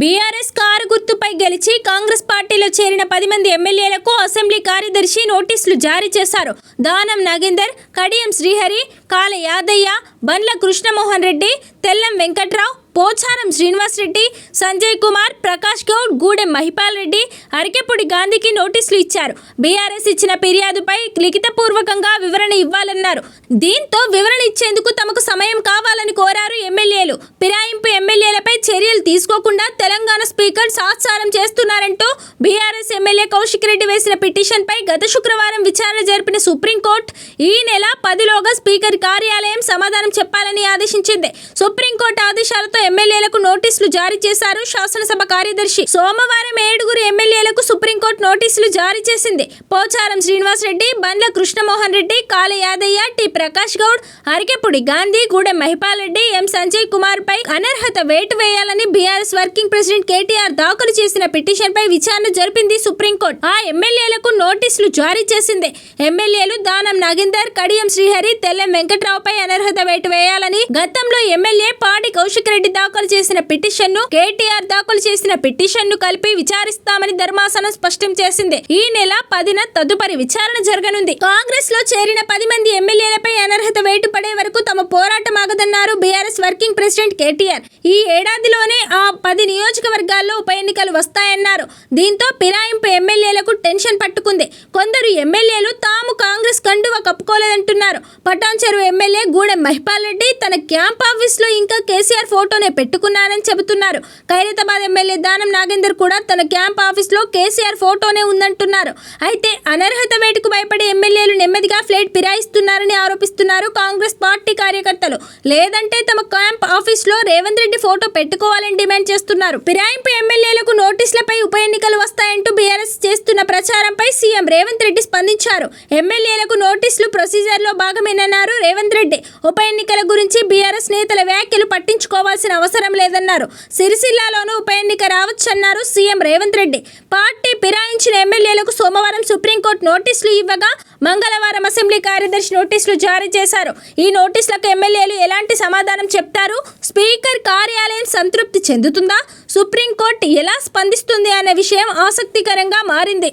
BRS car గుర్తుపై గెలిచి కాంగ్రెస్ పార్టీలో చేరిన పది మంది ఎమ్మెల్యేలకు అసెంబ్లీ కార్యదర్శి నోటీసులు జారీ చేశారు. దానం నాగేందర్ కడియం శ్రీహరి కాల యాదయ్య బండ్ల కృష్ణమోహన్ రెడ్డి తెల్లం వెంకట్రావు పోచారం శ్రీనివాస్ రెడ్డి సంజయ్ కుమార్ ప్రకాష్ గౌడ్ గూడెం మహిపాల్ రెడ్డి అరకెపూడి గాంధీకి నోటీసులు ఇచ్చారు. బీఆర్ఎస్ ఇచ్చిన ఫిర్యాదుపై లిఖితపూర్వకంగా వివరణ ఇవ్వాలన్నారు. దీంతో వివరణ ఇచ్చేందుకు తమకు సమయం కావాలని కోరారు ఎమ్మెల్యేలు. ఫిరాయింపు ఎమ్మెల్యేలపై చర్య చర్యలు తీసుకోకుండా తెలంగాణ స్పీకర్ సాత్సారం చేస్తున్నారంటూ బీఆర్ఎస్ ఎమ్మెల్యే కౌశిక్ రెడ్డి వేసిన పిటిషన్పై గత శుక్రవారం విచారణ జరిపిన సుప్రీంకోర్టు ఈ నెల పదిలోగా స్పీకర్ కార్యాలయం సమాధానం చెప్పాలని ఆదేశించింది. సుప్రీంకోర్టు ఆదేశాలతో ఎమ్మెల్యేలకు నోటీసులు జారీ చేశారు. శాసనసభ కార్యదర్శి సోమవారం ఏడుగురు ఎమ్మెల్యేలకు హైకోర్టు నోటీసులు జారీ చేసింది. పోచారం శ్రీనివాస్ రెడ్డి బండ్ల కృష్ణమోహన్ రెడ్డి కాళ యాదయ్య టి ప్రకాష్ గౌడ్ అరికెపుడి గాంధీ గూడెం మహిపాల్ రెడ్డి ఎం సంజయ్ కుమార్ పై అనర్హత వేటు వేయాలని బీఆర్ఎస్ వర్కింగ్ ప్రెసిడెంట్ కేటీఆర్ దాఖలు చేసిన పిటిషన్ పై విచారణ జరిపింది సుప్రీంకోర్టు. ఆ ఎమ్మెల్యేలకు నోటీసులు జారీ చేసింది. ఎమ్మెల్యేలు దానం నాగేందర్ కడియం శ్రీహరి తెల్లం వెంకట్రావుపై అనర్హత వేటు వేయాలని గతంలో ఎమ్మెల్యే పాడి కౌశిక్ రెడ్డి దాఖలు చేసిన పిటిషన్ను కేటీఆర్ దాఖలు చేసిన పిటిషన్ను కలిపి విచారిస్తామని ధర్మాసనం స్పష్టం చేసింది. ఈ నెల పదిన తదుపరి విచారణ జరగనుంది. కాంగ్రెస్లో చేరిన పది మంది ఎమ్మెల్యేలపై అనర్హత వేటు పడే వరకు తమ పోరాటం ఆగదన్నారు బీఆర్ఎస్ వర్కింగ్ ప్రెసిడెంట్ కేటీఆర్. ఈ ఏడాదిలోనే ఆ పది నియోజకవర్గాల్లో ఉప ఎన్నికలు వస్తాయన్నారు. దీంతో పిరాయింపు ఎమ్మెల్యేలకు టెన్షన్ పట్టుకుంది. కొందరు ఎమ్మెల్యేలు తాము కప్పుకోలేదంటున్నారు. పటాన్ చెరువు ఎమ్మెల్యే గూడెం మహిపాల్ రెడ్డి తన క్యాంప్ ఆఫీస్లో ఇంకా కేసీఆర్ ఫోటోనే పెట్టుకున్నారని చెబుతున్నారు. ఖైరతాబాద్ ఎమ్మెల్యే దానం నాగేందర్ కూడా తన క్యాంప్ ఆఫీస్లో కేసీఆర్ ఫోటోనే ఉందంటున్నారు. అయితే అనర్హత వేటుకు భయపడి ఎమ్మెల్యేలు నెమ్మదిగా ఫ్లైట్ ఫిరాయిస్తున్నారని ఆరోపిస్తున్నారు కాంగ్రెస్ పార్టీ కార్యకర్తలు. లేదంటే తమ క్యాంప్ ఆఫీస్లో రేవంత్ రెడ్డి ఫోటో పెట్టుకోవాలని డిమాండ్ చేస్తున్నారు. ఫిరాయింపు ఎమ్మెల్యేలకు నోటీసులపై ఉప ఎన్నికలు వస్తాయంటూ బీఆర్ఎస్ చేస్తున్న ప్రచారంపై సీఎం రేవంత్ రెడ్డి స్పందించారు. ఎమ్మెల్యేలకు నోటీస్ నోటీసులు ప్రొసీజర్లో భాగమేనన్నారు రేవంత్ రెడ్డి. ఉప ఎన్నికల గురించి బీఆర్ఎస్ నేతల వ్యాఖ్యలు పట్టించుకోవాల్సిన అవసరం లేదన్నారు. సిరిసిల్లాలోనూ ఉప ఎన్నిక రావచ్చన్నారు సీఎం రేవంత్ రెడ్డి. పార్టీ ఫిరాయించిన ఎమ్మెల్యేలకు సోమవారం సుప్రీంకోర్టు నోటీసులు ఇవ్వగా మంగళవారం అసెంబ్లీ కార్యదర్శి నోటీసులు జారీ చేశారు. ఈ నోటీసులకు ఎమ్మెల్యేలు ఎలాంటి సమాధానం చెప్తారు? స్పీకర్ కార్యాలయం సంతృప్తి చెందుతుందా? సుప్రీంకోర్టు ఎలా స్పందిస్తుంది అనే విషయం ఆసక్తికరంగా మారింది.